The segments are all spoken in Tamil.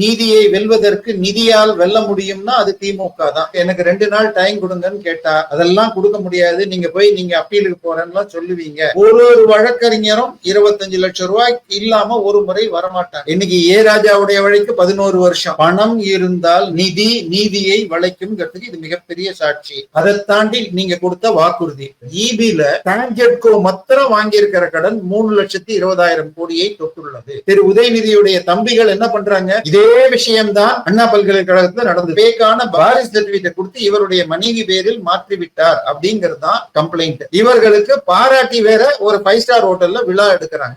நீதியை வெல்வதற்கு நிதியால் வெல்ல முடியும்னா அது திமுக தான். எனக்கு ரெண்டு நாள் டைம் கொடுங்கன்னு கேட்டா அதெல்லாம் கொடுக்க முடியாது. நீங்க போய் நீங்க அப்பீலுக்கு போறேன்னு சொல்லுவீங்க. ஒரு ஒரு வழக்கறிஞரும் இருபத்தஞ்சு லட்சம் ரூபாய் இல்லாம ஒரு முறை வரமாட்டாங்க. இன்னைக்கு ஏ ராஜாவுடைய வழக்கு பதினோரு வருஷம். பணம் இருந்தால் நிதி நீதியை வளைக்கும்ங்கிறதுக்கு இது மிகப்பெரிய சாட்சி. அதை தாண்டி நீங்க கொடுத்த வாக்குறுதி. ஈபில டான்ஜெட்கோ மத்திரம் வாங்கியிருக்கிற கடன் மூணு லட்சத்தி இருபதாயிரம் கோடியை தொட்டுள்ளது. திரு உதயநிதியுடைய தம்பிகள் என்ன பண்றாங்க? இதே விஷயம்தான் அண்ணா பல்கலைக்கழகத்துல நடந்தது. பேக்கான பாரிஸ் சர்டிபிகேட் கொடுத்து இவருடைய மனைவி பேரில் மாற்றி விட்டார் அப்படிங்கிறது தான் கம்ப்ளைண்ட் இவர்களுக்கு பாராட்டி வேற ஒரு ஃபைவ் ஸ்டார் ஹோட்டல்ல விழா எடுக்கிறாங்க.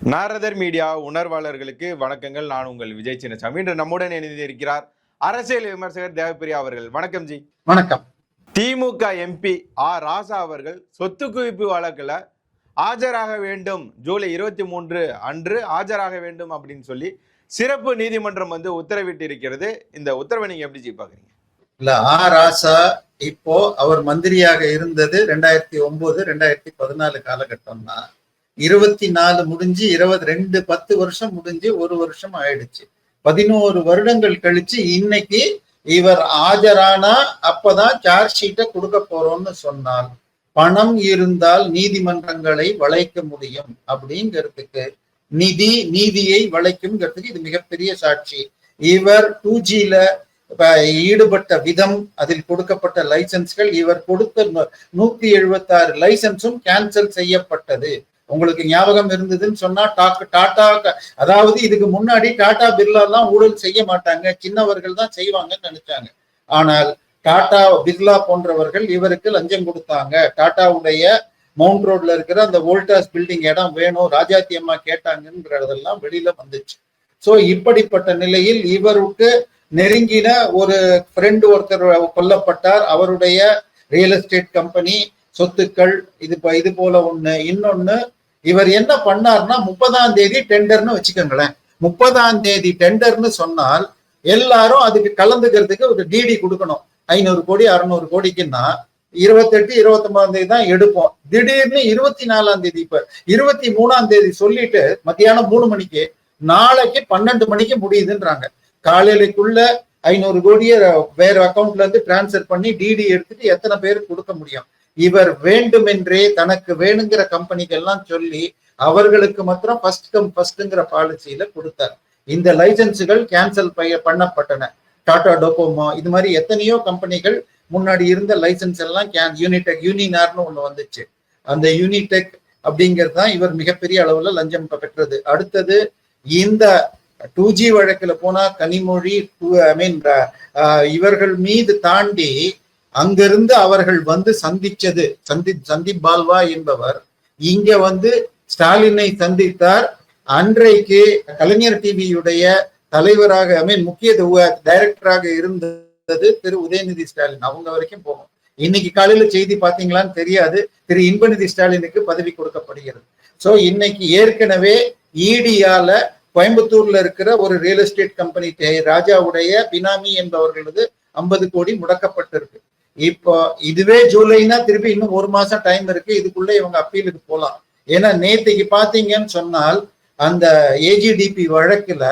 நாரதர் மீடியா உணர்வாளர்களுக்கு வணக்கங்கள். நான் உங்கள் விஜய் சின்னசாமி. இன்று நம்முடன் இணைந்திருக்கிறார் அரசியல் விமர்சகர் தேவப்பிரியா அவர்கள். வணக்கம் ஜி. வணக்கம். திமுக எம்பி ஆர் ராசா அவர்கள் சொத்து குவிப்பு வழக்குல ஆஜராக வேண்டும். ஜூலை இருபத்தி மூன்று அன்று ஆஜராக வேண்டும் அப்படின்னு சொல்லி சிறப்பு நீதிமன்றம் வந்து உத்தரவிட்டு இருக்கிறது இந்த உத்தரவை நீங்க எப்படி பாக்குறீங்க இல்ல ஆ ராசா இப்போ அவர் மந்திரியாக இருந்தது ரெண்டாயிரத்தி ஒன்பது ரெண்டாயிரத்தி பதினாலு காலகட்டம் தான் இருபத்தி நாலு முடிஞ்சு இருபது ரெண்டு பத்து வருஷம் முடிஞ்சு ஒரு வருஷம் ஆயிடுச்சு. பதினோரு வருடங்கள் கழிச்சு இன்னைக்கு இவர் ஆஜரானா அப்பதான் சார்ஜ் ஷீட்டை கொடுக்க போறோம்னு சொன்னால் பணம் இருந்தால் நீதிமன்றங்களை வளைக்க முடியும் அப்படிங்கிறதுக்கு நிதி நீதியை வளைக்கும்ங்கிறதுக்கு இது மிகப்பெரிய சாட்சி. இவர் டூ ஜில ஈடுபட்ட விதம் அதில் கொடுக்கப்பட்ட லைசன்ஸ்கள் இவர் கொடுத்த நூத்தி எழுபத்தி ஆறு லைசன்ஸும் கேன்சல் செய்யப்பட்டது. உங்களுக்கு ஞாபகம் இருந்ததுன்னு சொன்னா டாக்கு டாடா அதாவது இதுக்கு முன்னாடி டாடா பிர்லா எல்லாம் ஊழல் செய்ய மாட்டாங்க. சின்னவர்கள் தான் செய்வாங்கன்னு நினைச்சாங்க. ஆனால் டாடா பிர்லா போன்றவர்கள் இவருக்கு லஞ்சம் கொடுத்தாங்க. டாடாவுடைய மவுண்ட் ரோட்ல இருக்கிற அந்த வோல்டாஸ் பில்டிங் இடம் வேணும் ராஜாத்தி அம்மா கேட்டாங்கன்றதெல்லாம் வெளியில வந்துச்சு. ஸோ இப்படிப்பட்ட நிலையில் இவருக்கு நெருங்கின ஒரு ஃப்ரெண்ட் ஒருத்தர் கொல்லப்பட்டார். அவருடைய ரியல் எஸ்டேட் கம்பெனி சொத்துக்கள் இது ப- இது போல ஒண்ணு. இன்னொன்னு இவர் என்ன பண்ணார்னா முப்பதாம் தேதி டெண்டர்னு வச்சுக்கோங்களேன். முப்பதாம் தேதி டெண்டர்னு சொன்னால் எல்லாரும் அதுக்கு கலந்துக்கிறதுக்கு ஒரு டிடி கொடுக்கணும். ஐநூறு கோடி அறுநூறு கோடிக்குன்னா இருபத்தெட்டு இருபத்தொன்பதாம் தேதி தான் எடுப்போம். திடீர்னு இருபத்தி நாலாம் தேதி இப்ப இருபத்தி மூணாம் தேதி சொல்லிட்டு மத்தியானம் மூணு மணிக்கு நாளைக்கு பன்னெண்டு மணிக்கு முடியுதுன்றாங்க. காலையிலக்குள்ள ஐநூறு கோடியை வேற அக்கௌண்ட்ல இருந்து டிரான்ஸ்ஃபர் பண்ணி டிடி எடுத்துட்டு எத்தனை பேருக்கு கொடுக்க முடியும்? இவர் வேண்டுமென்றே தனக்கு வேணுங்கிற கம்பெனிகள்லாம் எல்லாம் சொல்லி அவர்களுக்கு மாத்திரம் ஃபர்ஸ்ட் கம் ஃபர்ஸ்ட்ங்கிற பாலிசியில கொடுத்தார். இந்த லைசன்ஸுகள் கேன்சல் பண்ணப்பட்டன. டாடா டோகோமோ இது மாதிரி எத்தனையோ கம்பெனிகள் முன்னாடி இருந்த லைசன்ஸ் எல்லாம் கேன் யூனிடெக் யூனினார்னு ஒண்ணு வந்துச்சு. அந்த யூனிடெக் அப்படிங்கிறது தான் இவர் மிகப்பெரிய அளவுல லஞ்சம் பெற்றது. அடுத்தது இந்த டூ ஜி வழக்கில் போனா கனிமொழி ஐ மீன் இவர்கள் மீது தாண்டி அங்கிருந்து அவர்கள் வந்து சந்திச்சது சந்தி சந்தீப் பால்வா என்பவர் இங்க வந்து ஸ்டாலினை சந்தித்தார். அன்றைக்கு கலைஞர் டிவியுடைய தலைவராக ஐ மீன் முக்கிய டைரக்டராக இருந்தது திரு உதயநிதி ஸ்டாலின். அவங்க வரைக்கும் போகும். இன்னைக்கு காலையில செய்தி பாத்தீங்களான்னு தெரியாது. திரு இன்பநிதி ஸ்டாலினுக்கு பதவி கொடுக்கப்படுகிறது. சோ இன்னைக்கு ஏற்கனவே ஈடியால கோயம்புத்தூர்ல இருக்கிற ஒரு ரியல் எஸ்டேட் கம்பெனி ராஜாவுடைய பினாமி என்பவர்களது ஐம்பது கோடி முடக்கப்பட்டிருக்கு. இப்போ இதுவே ஜூலைனா திருப்பி இன்னும் ஒரு மாசம் டைம் இருக்கு. இதுக்குள்ள இவங்க அப்பீலுக்கு போலாம். ஏன்னா நேத்திக்கு பாத்தீங்கன்னு சொன்னால் அந்த ஏஜிடிபி வழக்குல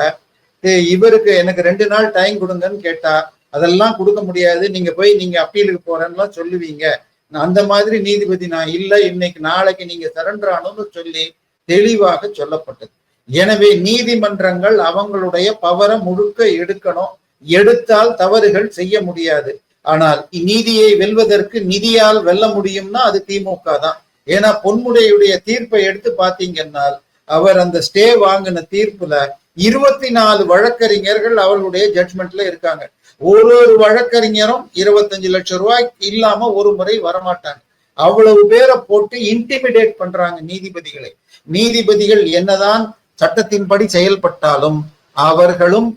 இவருக்கு எனக்கு ரெண்டு நாள் டைம் கொடுங்கன்னு கேட்டா அதெல்லாம் கொடுக்க முடியாது. நீங்க போய் நீங்க அப்பீலுக்கு போறேன்னா சொல்லுவீங்க. அந்த மாதிரி நீதிபதி நான் இல்ல. இன்னைக்கு நாளைக்கு நீங்க சரண்டர் ஆனோம்னு சொல்லி தெளிவாக சொல்லப்பட்டது. எனவே நீதிமன்றங்கள் அவங்களுடைய பவரை முழுக்க எடுக்கணும். எடுத்தால் தவறுகள் செய்ய முடியாது. ஆனால் நீதியை வெல்வதற்கு நிதியால் வெல்ல முடியும்னா அது திமுக தான். ஏன்னா பொன்முடையுடைய தீர்ப்பை எடுத்து பாத்தீங்கன்னா அவர் அந்த ஸ்டே வாங்கின தீர்ப்புல இருபத்தி நாலு வழக்கறிஞர்கள் அவர்களுடைய ஜட்மெண்ட்ல இருக்காங்க. ஒரு ஒரு வழக்கறிஞரும் இருபத்தஞ்சு லட்சம் ரூபாய் இல்லாம ஒரு முறை வரமாட்டாங்க. அவ்வளவு பேரை போட்டு இன்டிமிடேட் பண்றாங்க நீதிபதிகளை. நீதிபதிகள் என்னதான் சட்டத்தின்படி செயல்பட்டாலும் அவர்களும்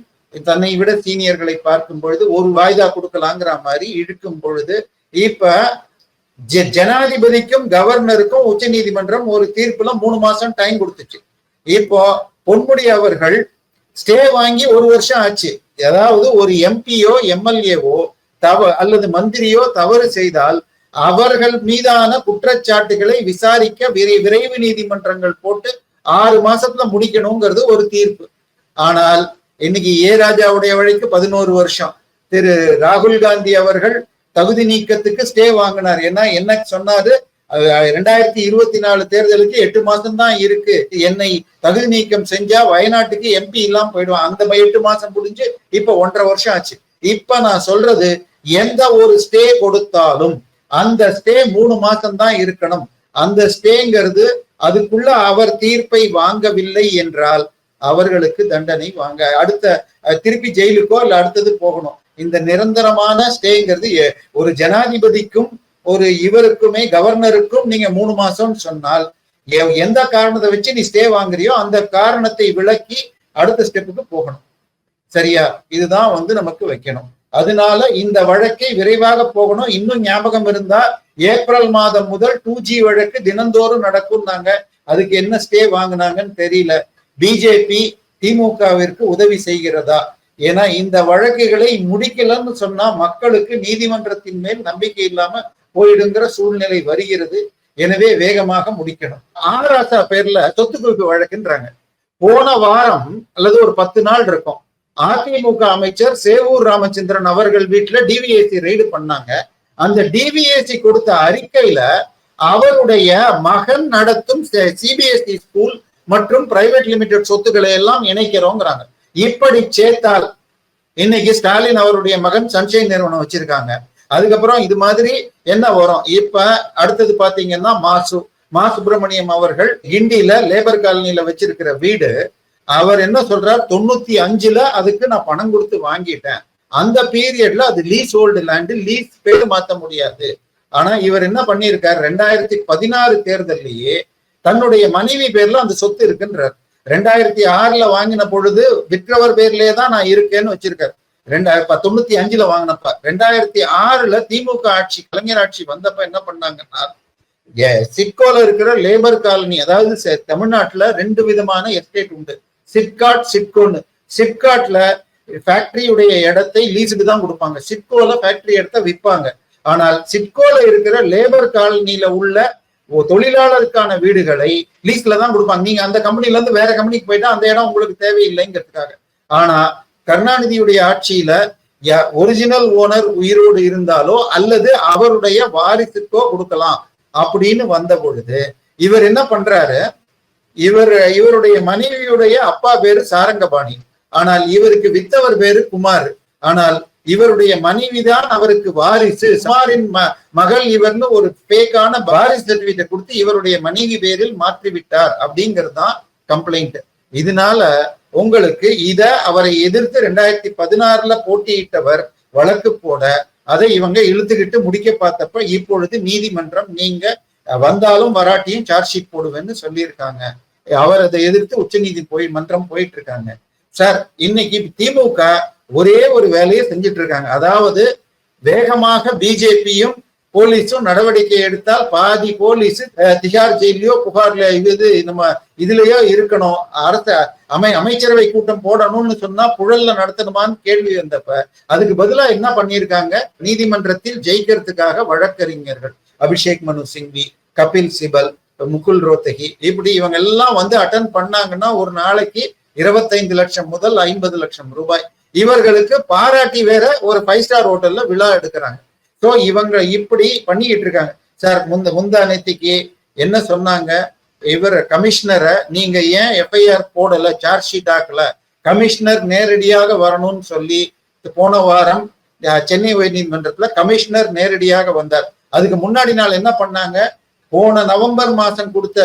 தன்னை விட சீனியர்களை பார்க்கும் பொழுது ஒரு வாய்தா கொடுக்கலாங்கிற மாதிரி இழுக்கும் பொழுது இப்ப ஜனாதிபதிக்கும் கவர்னருக்கும் உச்ச நீதிமன்றம் ஒரு தீர்ப்புல மூணு மாசம் டைம் கொடுத்துச்சு. இப்போ பொன்முடி அவர்கள் ஸ்டே வாங்கி ஒரு வருஷம் ஆச்சு. ஏதாவது ஒரு எம்பியோ எம்எல்ஏவோ தவ அல்லது மந்திரியோ தவறு செய்தால் அவர்கள் மீதான குற்றச்சாட்டுகளை விசாரிக்க விரை விரைவு நீதிமன்றங்கள் போட்டு ஆறு மாசத்துல முடிக்கணுங்கிறது ஒரு தீர்ப்பு. ஆனால் இன்னைக்கு ஏ ராஜாவுடைய வழிக்கு பதினோரு வருஷம். திரு ராகுல் காந்தி அவர்கள் தகுதி நீக்கத்துக்கு ஸ்டே வாங்கினார். ஏன்னா என்ன சொன்னாரு? ரெண்டாயிரத்தி இருபத்தி நாலு தேர்தலுக்கு எட்டு மாசம் தான் இருக்கு. என்னை தகுதி நீக்கம் செஞ்சா வயநாட்டுக்கு எம்பி இல்லாம போயிடுவான். அந்த எட்டு மாசம் முடிஞ்சு இப்ப ஒன்றரை வருஷம் ஆச்சு. இப்ப நான் சொல்றது எந்த ஒரு ஸ்டே கொடுத்தாலும் அந்த ஸ்டே மூணு மாசம் தான் இருக்கணும். அந்த ஸ்டேங்கிறது அதுக்குள்ள அவர் தீர்ப்பை வாங்கவில்லை என்றால் அவர்களுக்கு தண்டனை வாங்க அடுத்த திருப்பி ஜெயிலுக்கோ இல்ல அடுத்தது போகணும். இந்த நிரந்தரமான ஸ்டேங்கிறது ஒரு ஜனாதிபதிக்கும் ஒரு இவருக்குமே கவர்னருக்கும் நீங்க மூணு மாசம்னு சொன்னால் எந்த காரணத்தை வச்சு நீ ஸ்டே வாங்குறியோ அந்த காரணத்தை விளக்கி அடுத்த ஸ்டெப்புக்கு போகணும். சரியா? இதுதான் வந்து நமக்கு வைக்கணும். அதனால இந்த வழக்கை விரைவாக போகணும். இன்னும் ஞாபகம் இருந்தா ஏப்ரல் மாதம் முதல் டூ ஜி வழக்கு தினந்தோறும் நடக்கும்னாங்க அதுக்கு என்ன ஸ்டே வாங்குனாங்கன்னு தெரியல. பிஜேபி திமுகவிற்கு உதவி செய்கிறதா? ஏன்னா இந்த வழக்குகளை முடிக்கலன்னு சொன்னா மக்களுக்கு நீதிமன்றத்தின் மேல் நம்பிக்கை இல்லாம போயிடுங்கிற சூழ்நிலை வருகிறது. எனவே வேகமாக முடிக்கணும். ஆராசா பேர்ல சொத்து குவிப்பு வழக்குன்றாங்க. போன வாரம் அல்லது ஒரு பத்து நாள் இருக்கும். அதிமுக அமைச்சர் சேவூர் ராமச்சந்திரன் அவர்கள் வீட்டுல டிவிஏசி ரெய்டு பண்ணாங்க. அந்த டிவிஎஸ்சி கொடுத்த அறிக்கையில அவருடைய மகன் நடத்தும் சிபிஎஸ்இ ஸ்கூல் மற்றும் பிரைவேட் லிமிடெட் சொத்துக்களை எல்லாம் இணைக்கிறோங்கிறாங்க. இப்படி சேர்த்தால் இன்னைக்கு ஸ்டாலின் அவருடைய மகன் சன்ஷைன் நிறுவனம் வச்சிருக்காங்க. அதுக்கப்புறம் இது மாதிரி என்ன வரும்? இப்ப அடுத்தது பாத்தீங்கன்னா மாசு மா சுப்பிரமணியம் அவர்கள் கிண்டியில லேபர் காலனில வச்சிருக்கிற வீடு அவர் என்ன சொல்றார்? தொண்ணூத்தி அஞ்சுல அதுக்கு நான் பணம் கொடுத்து வாங்கிட்டேன். அந்த பீரியட்ல அது லீஸ் ஓல்டு லேண்டு லீஸ் பேர் மாத்த முடியாது. ஆனா இவர் என்ன பண்ணியிருக்கார்? ரெண்டாயிரத்தி பதினாறு தேர்தல்லையே தன்னுடைய மனைவி பேர்ல அந்த சொத்து இருக்குன்றார். ரெண்டாயிரத்தி ஆறுல வாங்கின பொழுது விற்றவர் பேர்லயே தான் நான் இருக்கேன்னு வச்சிருக்காரு. ரெண்டாயிரம் தொண்ணூத்தி அஞ்சுல வாங்கினப்ப ரெண்டாயிரத்தி ஆறுல திமுக ஆட்சி கலைஞர் ஆட்சி வந்தப்ப என்ன பண்ணாங்கன்னா ஏ- சிட்கோல இருக்கிற லேபர் காலனி அதாவது தமிழ்நாட்டுல ரெண்டு விதமான எஸ்டேட் உண்டு. சிட்காட் சிட்கோன்னு. சிட்காட்ல ஃபேக்டரியுடைய இடத்தை லீஸுக்கு தான் கொடுப்பாங்க. சிட்கோல ஃபேக்டரி இடத்த விற்பாங்க ஆனால் சிட்கோல இருக்கிற லேபர் காலனியில உள்ள தொழிலாளருக்கான வீடுகளை லீஸ்ல தான் கொடுப்பாங்க. நீங்க அந்த கம்பெனில இருந்து வேற கம்பெனிக்கு போயிட்டா அந்த இடம் உங்களுக்கு தேவையில்லைங்கிறதுக்காக. ஆனா கருணாநிதியுடைய ஆட்சியில ஒரிஜினல் ஓனர் உயிரோடு இருந்தாலோ அல்லது அவருடைய வாரிசுக்கோ கொடுக்கலாம் அப்படின்னு வந்த பொழுது இவர் என்ன பண்றாரு? இவர் இவருடைய மனைவியுடைய அப்பா பேரு சாரங்கபாணி. ஆனால் இவருக்கு வித்தவர் பேரு குமார். ஆனால் இவருடைய மனைவிதான் அவருக்கு வாரிசு. சுமாரின் ம- மகள் இவர்னு ஒரு பேக்கான வாரிசு சர்டிபிகேட் கொடுத்து இவருடைய மனைவி பேரில் மாற்றி விட்டார் அப்படிங்கிறது தான் கம்ப்ளைண்ட் இதனால உங்களுக்கு இத அவரை எதிர்த்து ரெண்டாயிரத்தி பதினாறுல போட்டியிட்டவர் வழக்கு போட அதை இவங்க இழுத்துக்கிட்டு முடிக்க பார்த்தப்ப இப்பொழுது நீதிமன்றம் நீங்க வந்தாலும் வராட்டியும் சார்ஜ் ஷீட் போடுவேன்னு சொல்லியிருக்காங்க. அவர் அதை எதிர்த்து உச்ச நீதி போய் மன்றம் போயிட்டு இருக்காங்க சார் இன்னைக்கு திமுக ஒரே ஒரு வேலையை செஞ்சுட்டு இருக்காங்க அதாவது வேகமாக பிஜேபியும் போலீஸும் நடவடிக்கை எடுத்தால் பாதி போலீஸ் திகார் ஜெயிலையோ புகார்ல இது நம்ம இதுலயோ இருக்கணும். அரச அமை அமைச்சரவை கூட்டம் போடணும்னு சொன்னா புழல்ல நடத்தணுமான்னு கேள்வி வந்தப்ப அதுக்கு பதிலா என்ன பண்ணியிருக்காங்க? நீதிமன்றத்தில் ஜெயிக்கிறதுக்காக வழக்கறிஞர்கள். அபிஷேக் மனு சிங்வி கபில் சிபல் முகுல் ரோத்தகி இப்படி இவங்க எல்லாம் வந்து அட்டன் பண்ணாங்கன்னா ஒரு நாளைக்கு இருபத்தைந்து லட்சம் முதல் ஐம்பது லட்சம் ரூபாய். இவர்களுக்கு பாராட்டி வேற ஒரு ஃபைவ் ஸ்டார் ஹோட்டல்ல விழா எடுக்கிறாங்க. ஸோ இவங்க இப்படி பண்ணிக்கிட்டு இருக்காங்க சார் முந்த முந்தா நேத்திக்கு என்ன சொன்னாங்க? இவர் கமிஷனரை நீங்க ஏன் எஃப்ஐஆர் போடல சார்ஜ் ஷீட் ஆக்கல? கமிஷனர் நேரடியாக வரணும்னு சொல்லி போன வாரம் சென்னை சென்னை உயர்நீதிமன்றத்துல கமிஷனர் நேரடியாக வந்தார். அதுக்கு முன்னாடி நாள் என்ன பண்ணாங்க? போன நவம்பர் மாசம் கொடுத்த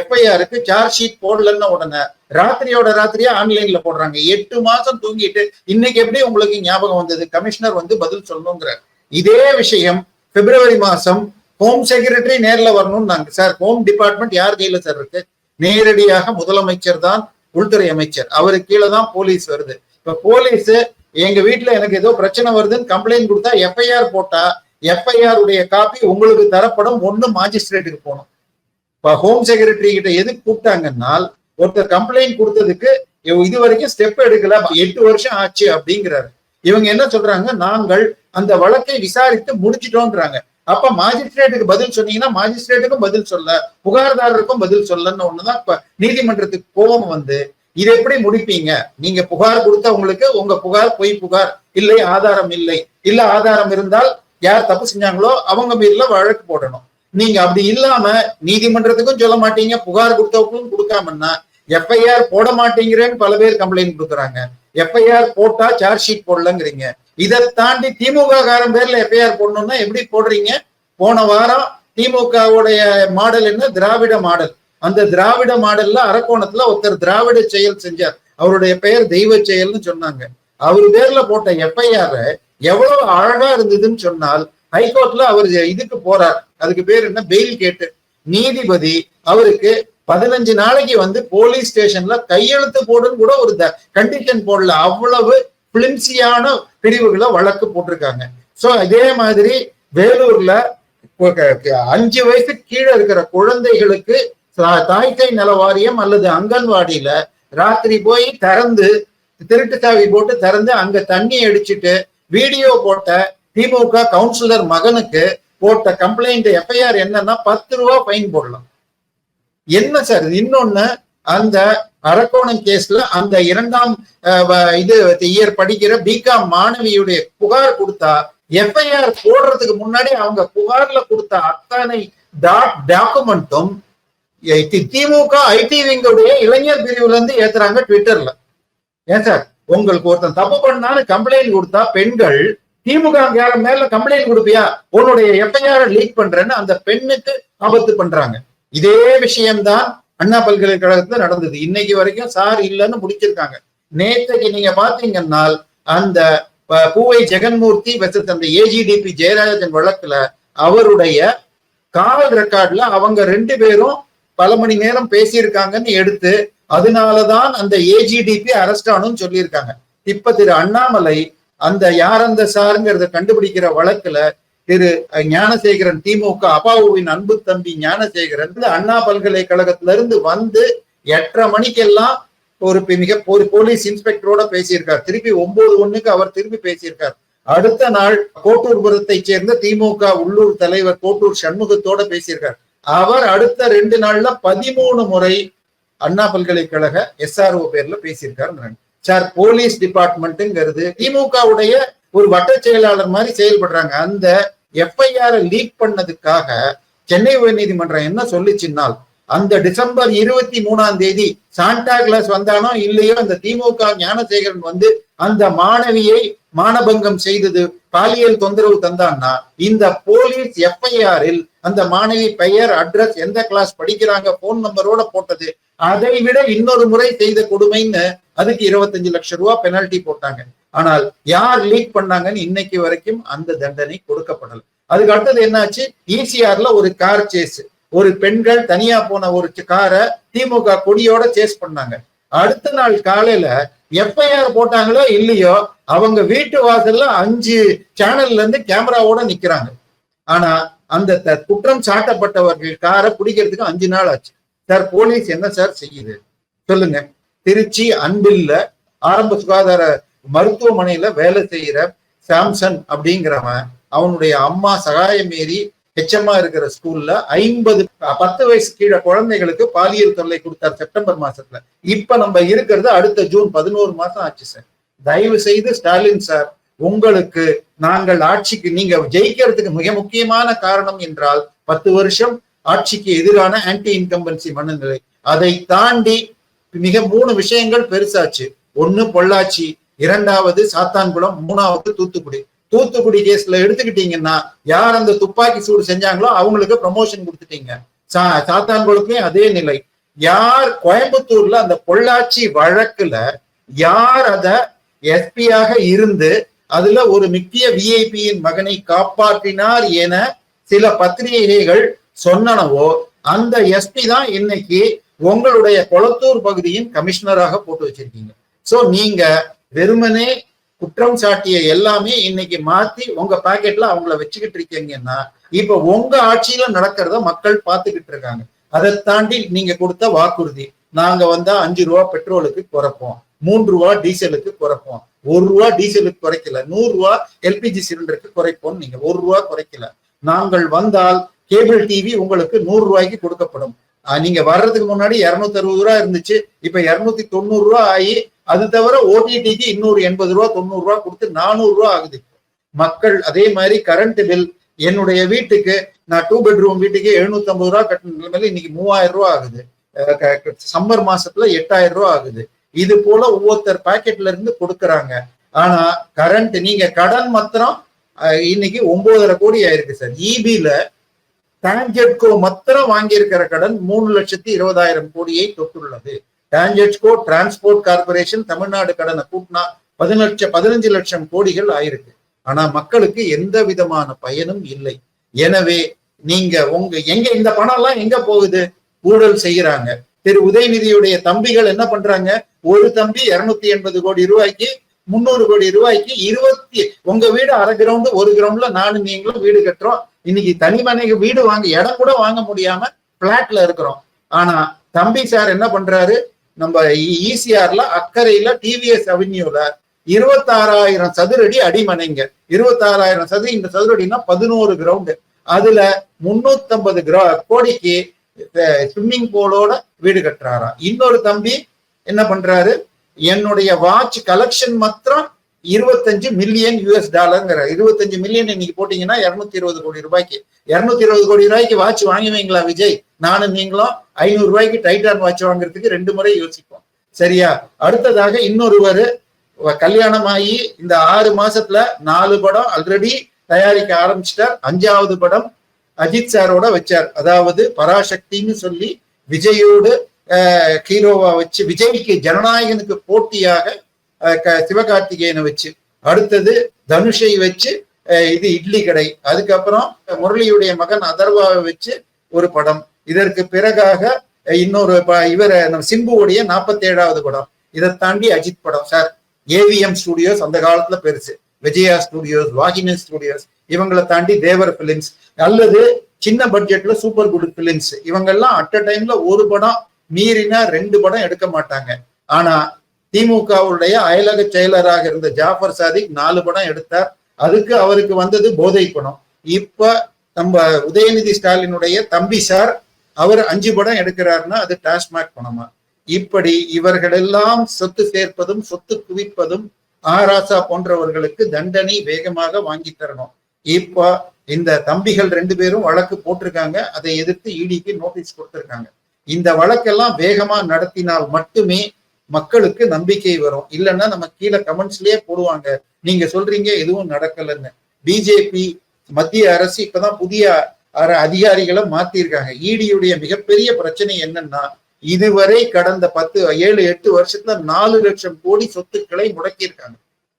எஃப்ஐஆருக்கு சார்ஜ் ஷீட் போடலன்னு உடனே ராத்திரியோட ராத்திரியா ஆன்லைன்ல போடுறாங்க. எட்டு மாசம் தூங்கிட்டு இன்னைக்கு எப்படி உங்களுக்கு ஞாபகம் வந்தது? கமிஷனர் வந்து பதில் சொல்லணுங்கிறார். இதே விஷயம் பிப்ரவரி மாசம் ஹோம் செக்ரட்டரி நேரில் வரணும்னு நாங்க சார் ஹோம் டிபார்ட்மெண்ட் யார் கையில சார் இருக்கு? நேரடியாக முதலமைச்சர் தான் உள்துறை அமைச்சர். அவருக்கு கீழே தான் போலீஸ் வருது. இப்ப போலீஸ் எங்க வீட்டுல எனக்கு ஏதோ பிரச்சனை வருதுன்னு கம்ப்ளைண்ட் கொடுத்தா எஃப்ஐஆர் போட்டா எஃப்ஐஆர் உடைய காப்பி உங்களுக்கு தரப்படும். ஒன்னு மாஜிஸ்ட்ரேட்டுக்கு போகணும். இப்ப ஹோம் செக்ரட்டரி கிட்ட எதுக்கு கூப்பிட்டாங்கன்னா ஒருத்தர் கம்ப்ளைண்ட் கொடுத்ததுக்கு இது வரைக்கும் ஸ்டெப் எடுக்கல. எட்டு வருஷம் ஆச்சு அப்படிங்கிறாரு. இவங்க என்ன சொல்றாங்க? நாங்கள் அந்த வழக்கை விசாரித்து முடிச்சிட்டோன்றாங்க அப்ப மாஜிஸ்ட்ரேட்டுக்கு பதில் சொன்னீங்கன்னா மாஜிஸ்ட்ரேட்டுக்கும் பதில் சொல்ல புகார்தாரருக்கும் பதில் சொல்லன்னு ஒண்ணுதான் இப்ப நீதிமன்றத்துக்கு கோபம் வந்து இதை எப்படி முடிப்பீங்க? நீங்க புகார் கொடுத்தவங்களுக்கு உங்க புகார் பொய் புகார் இல்லை ஆதாரம் இல்லை. இல்ல ஆதாரம் இருந்தால் யார் தப்பு செஞ்சாங்களோ அவங்க மீதுல வழக்கு போடணும். நீங்க அப்படி இல்லாம நீதிமன்றத்துக்கும் சொல்ல மாட்டீங்க புகார் கொடுத்தவங்களுக்கும் கொடுக்காமன்னா எஃப்ஐஆர் போட மாட்டேங்கிறேன்னு பல பேர் கம்ப்ளைண்ட் கொடுக்குறாங்க. எஃப்ஐஆர் போட்டா சார்ஜ் ஷீட் போடலங்கிறீங்க. இதை தாண்டி திமுக காரன் பேர்ல எஃப்ஐஆர் போடணும்னா எப்படி போடுறீங்க? போன வாரம் திமுகவுடைய மாடல் என்ன? திராவிட மாடல். அந்த திராவிட மாடல்ல அரக்கோணத்துல ஒருத்தர் திராவிட செயல் செஞ்சார். அவருடைய பெயர் தெய்வ செயல்னு சொன்னாங்க. அவர் பேர்ல போட்ட எஃப்ஐஆர் எவ்வளவு அழகா இருந்ததுன்னு சொன்னால் ஹைகோர்ட்ல அவர் இதுக்கு போறார். அதுக்கு பேர் என்ன? பெயில் கேட்டு. நீதிபதி அவருக்கு பதினஞ்சு நாளைக்கு வந்து போலீஸ் ஸ்டேஷன்ல கையெழுத்து போடுன்னு கூட ஒரு கண்டிஷன் போடல. அவ்வளவு பிளிம்சியான பிரிவுகளை வழக்கு போட்டிருக்காங்க. சோ இதே மாதிரி வேலூர்ல அஞ்சு வயசு கீழே இருக்கிற குழந்தைகளுக்கு தாய்க்கை நல வாரியம் அல்லது அங்கன்வாடியில ராத்திரி போய் திறந்து திருட்டு சாவி போட்டு திறந்து அங்க தண்ணி அடிச்சுட்டு வீடியோ போட்ட திமுக கவுன்சிலர் மகனுக்கு போட்ட கம்ப்ளைண்ட் எஃப்ஐஆர் என்னன்னா பத்து ரூபா ஃபைன் போடலாம். என்ன சார் இன்னொன்னு அந்த அரக்கோணம் கேஸ்ல அந்த இரண்டாம் இது இயர் படிக்கிற பிகாம் மாணவியுடைய புகார் கொடுத்தா எஃப்ஐஆர் போடுறதுக்கு முன்னாடி அவங்க புகார்ல கொடுத்த அத்தனை டாக்குமெண்ட்டும் திமுக ஐடி விங்குடைய இளைஞர் பிரிவுல இருந்து ஏத்துறாங்க ட்விட்டர்ல ஏன் சார்? உங்களுக்கு ஒருத்தன் தப்பு பண்ணான்னு கம்ப்ளைண்ட் கொடுத்தா பெண்கள் திமுக மேல கம்ப்ளைண்ட் கொடுப்பியா? உன்னுடைய எஃப்ஐஆர் லீக் பண்றேன்னு அந்த பெண்ணுக்கு ஆபத்து பண்றாங்க. இதே விஷயம்தான் அண்ணா பல்கலைக்கழகத்துல நடந்தது. இன்னைக்கு வரைக்கும் சார் இல்லைன்னு முடிச்சிருக்காங்க. நேற்றைக்கு நீங்க பாத்தீங்கன்னா அந்த பூவை ஜெகன்மூர்த்தி வச்சிருந்த அந்த ஏஜிடிபி ஜெயராஜன் வழக்குல அவருடைய காவல் ரெக்கார்ட்ல அவங்க ரெண்டு பேரும் பல மணி நேரம் பேசியிருக்காங்கன்னு எடுத்து அதனாலதான் அந்த ஏஜிடிபி அரெஸ்ட் ஆனும் சொல்லியிருக்காங்க. இப்ப திரு அண்ணாமலை அந்த யார் அந்த சாருங்கிறத கண்டுபிடிக்கிற வழக்குல திரு ஞானசேகரன் திமுக அப்பாவுவின் அன்பு தம்பி ஞானசேகரன் அண்ணா பல்கலைக்கழகத்துல இருந்து வந்து எட்டரை மணிக்கெல்லாம் ஒரு மிக ஒரு போலீஸ் இன்ஸ்பெக்டரோட பேசியிருக்கார். திருப்பி ஒன்பது ஒண்ணுக்கு அவர் திருப்பி பேசியிருக்கார். அடுத்த நாள் கோட்டூர்புரத்தை சேர்ந்த திமுக உள்ளூர் தலைவர் கோட்டூர் சண்முகத்தோட பேசியிருக்கார். அவர் அடுத்த ரெண்டு நாள்ல பதிமூணு முறை அண்ணா பல்கலைக்கழக எஸ்ஆர்ஓ பேர்ல பேசியிருக்காரு. சார் போலீஸ் டிபார்ட்மெண்ட்டுங்கிறது திமுகவுடைய ஒரு வட்ட செயலாளர் மாதிரி செயல்படுறாங்க. அந்த எஃப்ஐஆர் லீக் பண்ணதுக்காக சென்னை உயர்நீதிமன்றம் என்ன சொல்லிச்சின்னால் அந்த டிசம்பர் இருபத்தி மூணாம் தேதி சாண்டா கிளாஸ் வந்தானோ இல்லையோ அந்த திமுக ஞானசேகரன் வந்து அந்த மாணவியை மானபங்கம் செய்தது பாலியல் தொந்தரவு தந்தான்னா இந்த போலீஸ் எஃப்ஐஆரில் அந்த மாணவி பெயர் அட்ரஸ் எந்த கிளாஸ் படிக்கிறாங்க போன் நம்பரோட போட்டது அதை விட இன்னொரு முறை செய்த கொடுமைன்னு அதுக்கு இருபத்தஞ்சு லட்சம் ரூபாய் பெனால்டி போட்டாங்க. ஆனால் யார் லீக் பண்ணாங்கன்னு இன்னைக்கு வரைக்கும் அந்த தண்டனை கொடுக்கப்படல. அதுக்கு அடுத்தது என்னாச்சு? ஈசிஆர்ல ஒரு கார் சேஸ் ஒரு பெண்கள் தனியா போன ஒரு காரை திமுக கொடியோட சேஸ் பண்ணாங்க. அடுத்த நாள் காலையில எஃப்ஐஆர் போட்டாங்களோ இல்லையோ அவங்க வீட்டு வாசல்ல அஞ்சு சேனல்ல இருந்து கேமராவோட நிக்கிறாங்க. ஆனா அந்த குற்றம் சாட்டப்பட்டவர்கள் காரை பிடிக்கிறதுக்கு அஞ்சு நாள் ஆச்சு. சார் போலீஸ் என்ன சார் செய்யுது? சொல்லுங்க. திருச்சி அன்பில்ல ஆரம்ப சுகாதார மருத்துவமனையில வேலை செய்யற சாம்சன் அப்படிங்கிறவன் அவனுடைய அம்மா சகாயம் மீறி எச்சமா இருக்கிற ஸ்கூல்ல ஐம்பது பத்து வயசு கீழே குழந்தைகளுக்கு பாலியல் தொல்லை கொடுத்தார் செப்டம்பர் மாசத்துல. இப்ப நம்ம இருக்கிறது அடுத்த ஜூன் பதினோரு மாசம் ஆச்சு சார். தயவு செய்து ஸ்டாலின் சார் உங்களுக்கு நாங்கள் ஆட்சிக்கு நீங்க ஜெயிக்கிறதுக்கு மிக முக்கியமான காரணம் என்றால் பத்து வருஷம் ஆட்சிக்கு எதிரான ஆன்டி இன்கம்பன்சி மனநிலை. அதை தாண்டி மிக மூணு விஷயங்கள் பெருசாச்சு. ஒண்ணு பொள்ளாச்சி இரண்டாவது சாத்தான்குளம் மூணாவது தூத்துக்குடி. தூத்துக்குடி கேஸ்ல எடுத்துக்கிட்டீங்கன்னா யார் அந்த துப்பாக்கி சூடு செஞ்சாங்களோ அவங்களுக்கு ப்ரமோஷன் கொடுத்துட்டீங்க. சா சாத்தான்குளத்துலயும் அதே நிலை. யார் கோயம்புத்தூர்ல அந்த பொள்ளாச்சி வழக்குல யார் அத எஸ்பியாக இருந்து அதுல ஒரு முக்கிய விஐபியின் மகனை காப்பாற்றினார் என சில பத்திரிகைகள் சொன்னனவோ அந்த எஸ்பி தான் இன்னைக்கு உங்களுடைய கொளத்தூர் பகுதியின் கமிஷனராக போட்டு வச்சிருக்கீங்க. சோ நீங்க வெறுமனே குற்றம் சாட்டிய எல்லாமே இன்னைக்கு மாத்தி உங்க பாக்கெட்ல அவங்கள வச்சுக்கிட்டு இருக்கீங்கன்னா இப்ப உங்க ஆட்சியில நடக்கிறத மக்கள் பார்த்துக்கிட்டு இருக்காங்க. அதை தாண்டி நீங்க கொடுத்த வாக்குறுதி நாங்க வந்தா அஞ்சு ரூபா பெட்ரோலுக்கு குறைப்போம் மூன்று ரூபா டீசலுக்கு குறைப்போம் ஒரு ரூபா டீசலுக்கு குறைக்கல நூறு ரூபா எல்பிஜி சிலிண்டருக்கு குறைப்போம் நீங்க ஒரு ரூபா குறைக்கல. நாங்கள் வந்தால் கேபிள் டிவி உங்களுக்கு நூறு ரூபாய்க்கு கொடுக்கப்படும். நீங்க வர்றதுக்கு முன்னாடி இருநூத்தி அறுபது ரூபா இருந்துச்சு. இப்ப இருநூத்தி தொண்ணூறு ரூபா ஆகி அது தவிர ஓடிடிக்கு இன்னொரு எண்பது ரூபா தொண்ணூறு ரூபா கொடுத்து நானூறு ரூபா ஆகுது மக்கள் அதே மாதிரி கரண்ட் பில் என்னுடைய வீட்டுக்கு நான் டூ பெட்ரூம் வீட்டுக்கு எழுநூத்தி ஐம்பது ரூபா கட்டின நிலைமையில இன்னைக்கு மூவாயிரம் ரூபா ஆகுது. சம்மர் மாசத்துல எட்டாயிரம் ரூபா ஆகுது. இது போல ஒவ்வொருத்தர் பாக்கெட்ல இருந்து கொடுக்குறாங்க. ஆனா கரண்ட் நீங்க கடன் மாத்திரம் இன்னைக்கு ஒன்பதரை கோடி ஆயிருக்கு சார். இபில டான்ஜெட்கோ மாத்திரம் வாங்கியிருக்கிற கடன் மூணு லட்சத்தி இருபதாயிரம் கோடியை தொட்டுள்ளது டான்ஜெட்கோ டிரான்ஸ்போர்ட் கார்பரேஷன் தமிழ்நாடு கடனை கூட்டினா பதினட்ச பதினஞ்சு லட்சம் கோடிகள் ஆயிருக்கு ஆனா மக்களுக்கு எந்த விதமான பயனும் இல்லை எனவே நீங்க உங்க எங்க இந்த பணம் எல்லாம் எங்க போகுது ஊழல் செய்யறாங்க திரு உதயநிதியுடைய தம்பிகள் என்ன பண்றாங்க ஒரு தம்பி இருநூத்தி எண்பது கோடி ரூபாய்க்கு முந்நூறு கோடி ரூபாய்க்கு இருபத்தி உங்க வீடு அரை கிரவுண்டு ஒரு கிரவுண்ட்ல நானும் நீங்களும் வீடு கட்டுறோம். இன்னைக்கு தனிமனை வீடு வாங்க இடம் கூட வாங்க முடியாம பிளாட்ல இருக்கிறோம். ஆனா தம்பி சார் என்ன பண்றாரு? நம்ம ஈசிஆர்ல அக்கறையில டிவிஎஸ் அவென்யூல இருபத்தாறாயிரம் சதுரடி அடிமனைங்க. இருபத்தாறாயிரம் சதுர இந்த சதுரடினா பதினோரு கிரவுண்டு அதுல முன்னூத்தம்பது கிரா கோடிக்கு ஸ்விம்மிங் பூலோட வீடு கட்டுறாராம். இன்னொரு தம்பி என்ன பண்றாரு? என்னுடைய வாட்ச் கலெக்ஷன் மாத்திரம் இருபத்தஞ்சு மில்லியன் யூஎஸ் டாலர்ங்கிற இருபத்தஞ்சு மில்லியன் இன்னைக்கு போட்டீங்கன்னா இருநூத்தி இருபது கோடி ரூபாய்க்கு. இருநூத்தி இருபது கோடி ரூபாய்க்கு வாட்ச் வாங்குவீங்களா விஜய்? நானும் நீங்களும் ஐநூறு ரூபாய்க்கு டைட்டான் வாட்ச் வாங்குறதுக்கு ரெண்டு முறை யோசிப்போம். சரியா? அடுத்ததாக இன்னொருவர் கல்யாணம் ஆகி இந்த ஆறு மாசத்துல நாலு படம் ஆல்ரெடி தயாரிக்க ஆரம்பிச்சிட்டார். அஞ்சாவது படம் அஜித் சாரோட வச்சார். அதாவது பராசக்தின்னு சொல்லி விஜயோடு ஹீரோவா வச்சு விஜய்க்கு ஜனநாயகனுக்கு போட்டியாக க- சிவகார்த்திகேயனை வச்சு அடுத்தது தனுஷை வச்சு இது இட்லி கடை. அதுக்கப்புறம் முரளியுடைய மகன் அதர்வாவை வச்சு ஒரு படம். இதற்கு பிறகாக இன்னொரு ப- இவர் நம்ம சிம்புவுடைய நாற்பத்தி ஏழாவது படம். இதை தாண்டி அஜித் படம் சார். ஏவிஎம் ஸ்டுடியோஸ் அந்த காலத்துல பெருசு. விஜயா ஸ்டுடியோஸ் வாகினி ஸ்டுடியோஸ் இவங்களை தாண்டி தேவர் பிலிம்ஸ் அல்லது சின்ன பட்ஜெட்ல சூப்பர் குட் பிலிம்ஸ் இவங்கெல்லாம் அட் அ டைம்ல ஒரு படம் மீறினா ரெண்டு படம் எடுக்க மாட்டாங்க. ஆனா திமுகவுடைய அயலக செயலராக இருந்த ஜாஃபர் சாதிக் நாலு படம் எடுத்தார். அதுக்கு அவருக்கு வந்தது போதை பணம். இப்ப நம்ம உதயநிதி ஸ்டாலினுடைய தம்பி சார் அவர் அஞ்சு படம் எடுக்கிறாருன்னா அது டாஸ்மாக் பணமா? இப்படி இவர்களெல்லாம் சொத்து சேர்ப்பதும் சொத்து குவிப்பதும் ஆராசா போன்றவர்களுக்கு தண்டனை வேகமாக வாங்கி தரணும். இப்போ இந்த தம்பிகள் ரெண்டு பேரும் வழக்கு போட்டிருக்காங்க. அதை எதிர்த்து இடிக்கு நோட்டீஸ் கொடுத்திருக்காங்க. இந்த வழக்கெல்லாம் வேகமா நடத்தினால் மட்டுமே மக்களுக்கு நம்பிக்கை வரும். இல்லைன்னா நம்ம கீழே கமெண்ட்ஸ்லயே போடுவாங்க. நீங்க சொல்றீங்க எதுவும் நடக்கலன்னு. பிஜேபி மத்திய அரசு இப்பதான் புதிய அதிகாரிகளை மாத்திருக்காங்க. ஈடியுடைய மிகப்பெரிய பிரச்சனை என்னன்னா இதுவரை கடந்த பத்து ஏழு எட்டு வருஷத்துல நாலு லட்சம் கோடி சொத்துக்களை முடக்கியிருக்காங்க.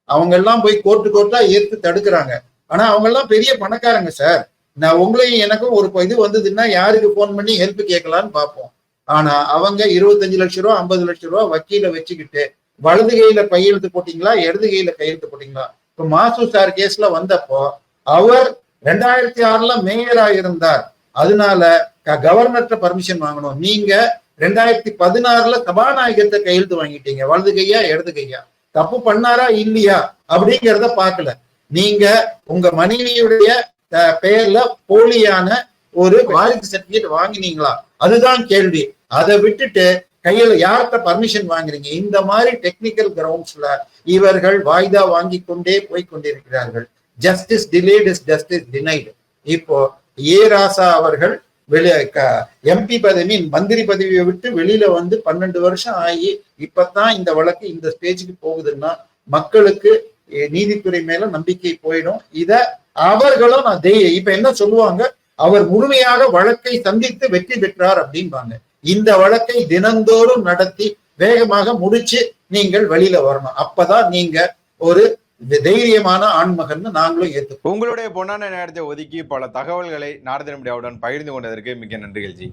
அவங்க எல்லாம் போய் கோர்ட்டு கோர்ட்டா ஏத்து தடுக்கிறாங்க. ஆனா அவங்க எல்லாம் பெரிய பணக்காரங்க சார். நான் உங்களையும் எனக்கும் ஒரு இது வந்ததுன்னா யாருக்கு போன் பண்ணி ஹெல்ப் கேட்கலான்னு பார்ப்போம். ஆனா அவங்க இருபத்தஞ்சு லட்சம் ரூபா ஐம்பது லட்சம் ரூபா வக்கீல வச்சுக்கிட்டு வலது கையில கையெழுத்து போட்டீங்களா இடது கையில கையெழுத்து போட்டீங்களா? இப்ப மாசு சார் கேஸ்ல வந்தப்போ அவர் ரெண்டாயிரத்தி ஆறுல மேயரா இருந்தார். அதனால க- பர்மிஷன் வாங்கணும். நீங்க ரெண்டாயிரத்தி பதினாறுல சபாநாயகத்தை கையெழுத்து வாங்கிட்டீங்க. வலது கையா இடது கையா? தப்பு பண்ணாரா இல்லையா? அப்படிங்கிறத பார்க்கல. நீங்க உங்க மனைவியுடைய பெயர்ல போலியான ஒரு வாரிசு சர்டிபிகேட் வாங்கினீங்களா? அதுதான் கேள்வி. அதை விட்டுட்டு கையில யார்கிட்ட பர்மிஷன் வாங்குறீங்க? இந்த மாதிரி டெக்னிக்கல் கிரவுண்ட்ஸ்ல இவர்கள் வாய்தா வாங்கி கொண்டே போய் கொண்டிருக்கிறார்கள். Justice delayed is justice denied இப்போ ஏ ராசா அவர்கள் வெளி எம்பி பதவி மந்திரி பதவியை விட்டு வெளியில வந்து பன்னெண்டு வருஷம் ஆகி இப்பதான் இந்த வழக்கு இந்த ஸ்டேஜுக்கு போகுதுன்னா மக்களுக்கு நீதித்துறை மேல நம்பிக்கை போயிடும். இத அவர்களும் நான் தெய் இப்ப என்ன சொல்லுவாங்க? அவர் முழுமையாக வழக்கை சந்தித்து வெற்றி பெற்றார் அப்படிம்பாங்க. இந்த வழக்கை தினந்தோறும் நடத்தி வேகமாக முடிச்சு நீங்கள் வெளியில வரணும். அப்பதான் நீங்க ஒரு தைரியமான ஆண்மகன் நாங்களும் ஏத்துப்போம். உங்களுடைய பொன்னான நேரத்தை ஒதுக்கி பல தகவல்களை நாரதன் மீடியாவுடன் பகிர்ந்து கொண்டதற்கு மிக்க நன்றிகள் ஜி.